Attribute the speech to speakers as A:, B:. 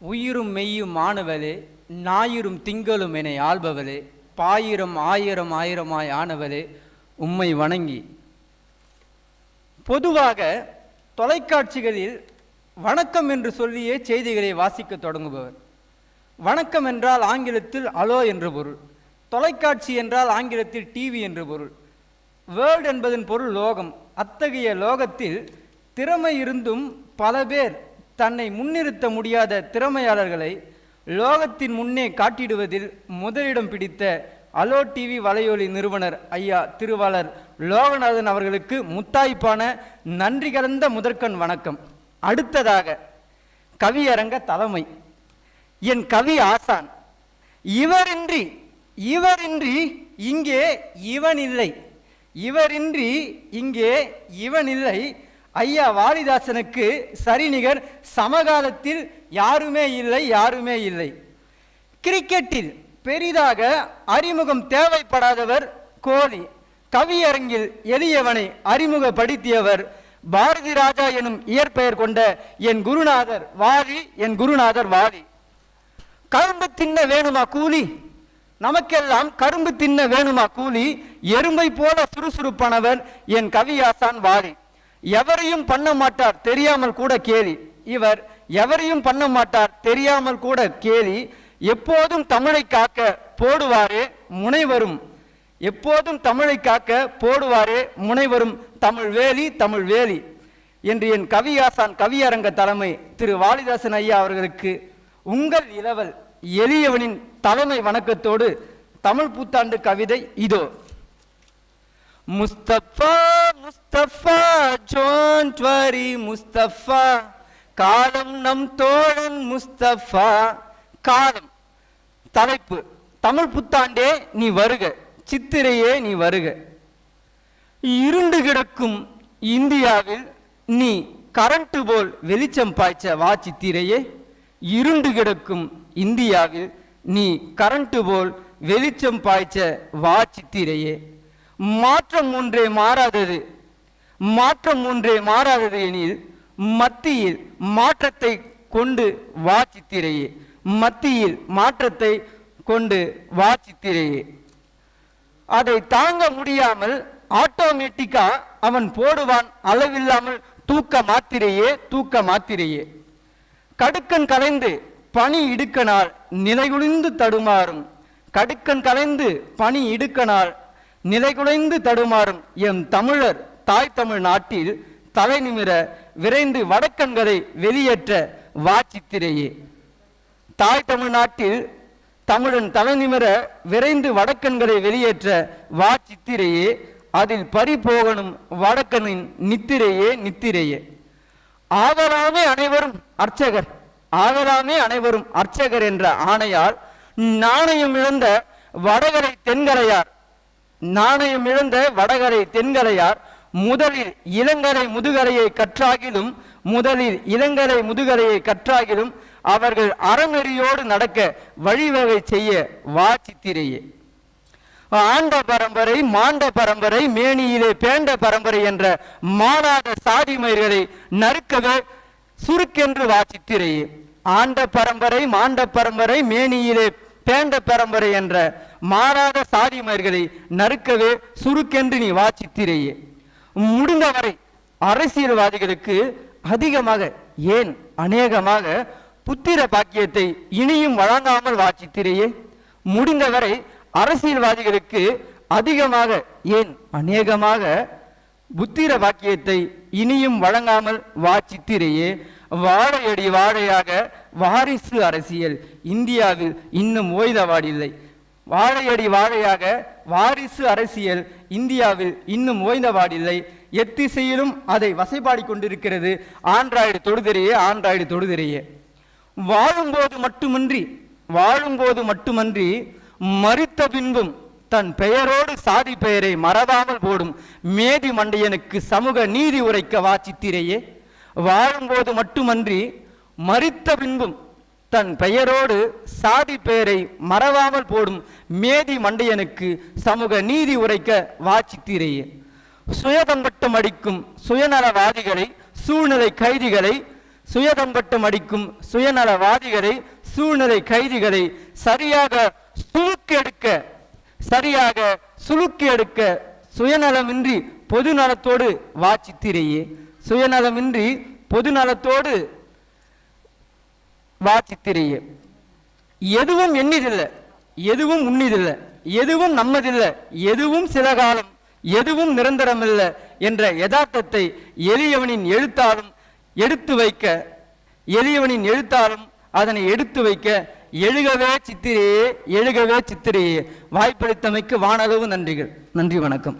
A: உயிரும் மெய்யும் மாணவளே ஞாயிறும் திங்களும் என ஆள்பவளே பாயிரம் ஆயிரம் ஆயிரமாய் ஆனவளே உம்மை வணங்கி. பொதுவாக தொலைக்காட்சிகளில் வணக்கம் என்று சொல்லியே செய்திகளை வாசிக்க தொடங்குபவர். வணக்கம் என்றால் ஆங்கிலத்தில் அலோ என்று பொருள் தொலைக்காட்சி என்றால் ஆங்கிலத்தில் டிவி என்று பொருள். வேர்ல்ட் என்பதன் பொருள் லோகம். அத்தகைய லோகத்தில் திறமை இருந்தும் பல பேர் தன்னை முன்னிறுத்த முடியாத திறமையாளர்களை லோகத்தின் முன்னே காட்டிடுவதில் முதலிடம் பிடித்த அலோ டிவி வலையொலி நிறுவனர் ஐயா திருவாளர் லோகநாதன் அவர்களுக்கு முத்தாய்ப்பான நன்றி கலந்த முதற்கண் வணக்கம். அடுத்ததாக கவியரங்க தலைமை. என் கவி ஆசான் இவரின்றி இவரின்றி இங்கே இவன் இல்லை. இவரின்றி இங்கே இவன் இல்லை. ஐயா வாலிதாசனுக்கு சரிநிகர் சமகாலத்தில் யாருமே இல்லை யாருமே இல்லை. கிரிக்கெட்டில் பெரிதாக அறிமுகம் தேவைப்படாதவர் கோலி கவியரங்கில் எளியவனை அறிமுகப்படுத்தியவர் பாரதி ராஜா எனும் இயற்பெயர் கொண்ட என் குருநாதர் வாலி என் குருநாதர் வாலி. கரும்பு தின்ன வேணுமா கூலி? நமக்கெல்லாம் கரும்பு தின்ன வேணுமா கூலி? எறும்பை போல சுறுசுறுப்பானவர் என் கவியாசான் வாலி. எவரையும் பண்ண மாட்டார் தெரியாமல் கூட கேலி. இவர் எவரையும் பண்ண மாட்டார் தெரியாமல் கூட கேலி. எப்போதும் தமிழை காக்க போடுவாரே முனைவரும். எப்போதும் தமிழை காக்க போடுவாரே முனைவரும். தமிழ் வேலி தமிழ் வேலி என்று என் கவியாசான் கவியரங்க தலைமை திரு வாலிதாசன் ஐயா அவர்களுக்கு உங்கள் இளவல் எளியவனின் தலைமை வணக்கத்தோடு தமிழ் புத்தாண்டு கவிதை இதோ. முஸ்தபா முஸ்தபா ஜோன் துவரி முஸ்தபா. காலம் நம் தோழன் முஸ்தபா. காலம். தலைப்பு. தமிழ் புத்தாண்டே நீ வருக. சித்திரையே நீ வருக. இருண்டு கிடக்கும் இந்தியாவில் நீ கரண்ட்டு போல் வெளிச்சம் பாய்ச்ச வா சித்திரையே. இருண்டு கிடக்கும் இந்தியாவில் நீ கரண்ட்டு போல் வெளிச்சம் பாய்ச்ச வா சித்திரையே. மாற்றம் ஒன்றே மாறாதது. மாற்றம் ஒன்றே மாறாதது எனில் மத்தியில் மாற்றத்தை கொண்டு வாசித்திரையே. மத்தியில் மாற்றத்தை கொண்டு வாசித்திரையே. அதை தாங்க முடியாமல் ஆட்டோமேட்டிக்கா அவன் போடுவான் அளவில்லாமல் தூக்க மாத்திரையே தூக்க மாத்திரையே. கடுக்கன் கலைந்து பனி இடுக்கனால் நிலைகுலைந்து தடுமாறும். கடுக்கன் கலைந்து பனி இடுக்கனால் நிலைகுலைந்து தடுமாறும் எம் தமிழர் தாய் தமிழ் நாட்டில் தலை நிமிர விரைந்து வடக்கண்களை வெளியேற்ற வாட்சித்திரையே தாய் தமிழ்நாட்டில் தமிழன் தலைநிமிர விரைந்து வடக்கண்களை வெளியேற்ற வா சித்திரையே அதில் பறிபோகணும் வடக்கனின் நித்திரையே நித்திரையே. ஆகலாமே அனைவரும் அர்ச்சகர் ஆகலாமே அனைவரும் அர்ச்சகர் என்ற ஆணையால் நாணயம் இழந்த வடகரை தென்கரையார் நாணயம் இழந்த வடகரை தென்கரையார் முதலில் இளங்கரை முதுகரையை கற்றாகிலும் முதலில் இளங்கரை முதுகரையை கற்றாகிலும் அவர்கள் அறநெறியோடு நடக்க வழிவகை செய்ய வாசித்திரையே. ஆண்ட பரம்பரை மாண்ட பரம்பரை மேனியிலே பேண்ட பரம்பரை என்ற மாறாத சாதிமயிர்களை நறுக்கவே சுருக்கென்று வாசித்திரையே. ஆண்ட பரம்பரை மாண்ட பரம்பரை மேனியிலே பேண்ட பரம்பரை என்ற மாறாத சாதிமயர்களை நறுக்கவே சுருக்கென்று நீ வாசித்திரையே. முடிந்தவரை அரசியல்வாதிகளுக்கு அதிகமாக ஏன் அநேகமாக புத்திர பாக்கியத்தை இனியும் வழங்காமல் வாசித்திரையே. முடிந்தவரை அரசியல்வாதிகளுக்கு அதிகமாக ஏன் அநேகமாக புத்திர வாக்கியத்தை இனியும் வழங்காமல் வாச்சித்திரையே வாழையடி வாழையாக வாரிசு அரசியல். இந்தியாவில் இன்னும் ஓய்தவாடில்லை வாழையடி வாழையாக வாரிசு அரசியல் இந்தியாவில் இன்னும் ஓய்ந்தவாடில்லை எத்திசையிலும் அதை வசைபாடி கொண்டிருக்கிறது. ஆண்ட்ராய்டு தொடுதிரையே ஆண்ட்ராய்டு தொடுதிரையே. வாழும்போது மட்டுமின்றி வாழும்போது மட்டுமன்றி மறித்த பின்பும் தன் பெயரோடு சாதி பெயரை மறவாமல் போடும் மேதி மண்டையனுக்கு சமூக நீதி உரைக்க வாச்சித்திரையே வாழும்போது மட்டுமன்றி மறித்த பின்பும் தன் பெயரோடு சாதி பெயரை மறவாமல் போடும் மேதி மண்டையனுக்கு சமூக நீதி உரைக்க வா சுயதம்பட்டம் அடிக்கும் சுயநலவாதிகளை சூழ்நிலை கைதிகளை சுயதம்பட்டம் அடிக்கும் சுயநலவாதிகளை சூழ்நிலை கைதிகளை சரியாக சுழுக்கெடுக்க சரியாக சுழுக்கி எடுக்க சுயநலமின்றி பொதுநலத்தோடு வாசித்திரையே சுயநலமின்றி பொதுநலத்தோடு வாசித்திரையே. எதுவும் எண்ணிதில்லை எதுவும் உண்ணிதில்லை எதுவும் நம்மதில்லை எதுவும் சில காலம் எதுவும் நிரந்தரமில்ல என்ற யதார்த்தத்தை எளியவனின் எழுத்தாலும் எடுத்து வைக்க எளியவனின் எழுத்தாலும் அதனை எடுத்து வைக்க எழுகவே சித்திரையே எழுகவே சித்திரையே வாய்ப்பளித்தமைக்கு வானளவு நன்றிகள். நன்றி வணக்கம்.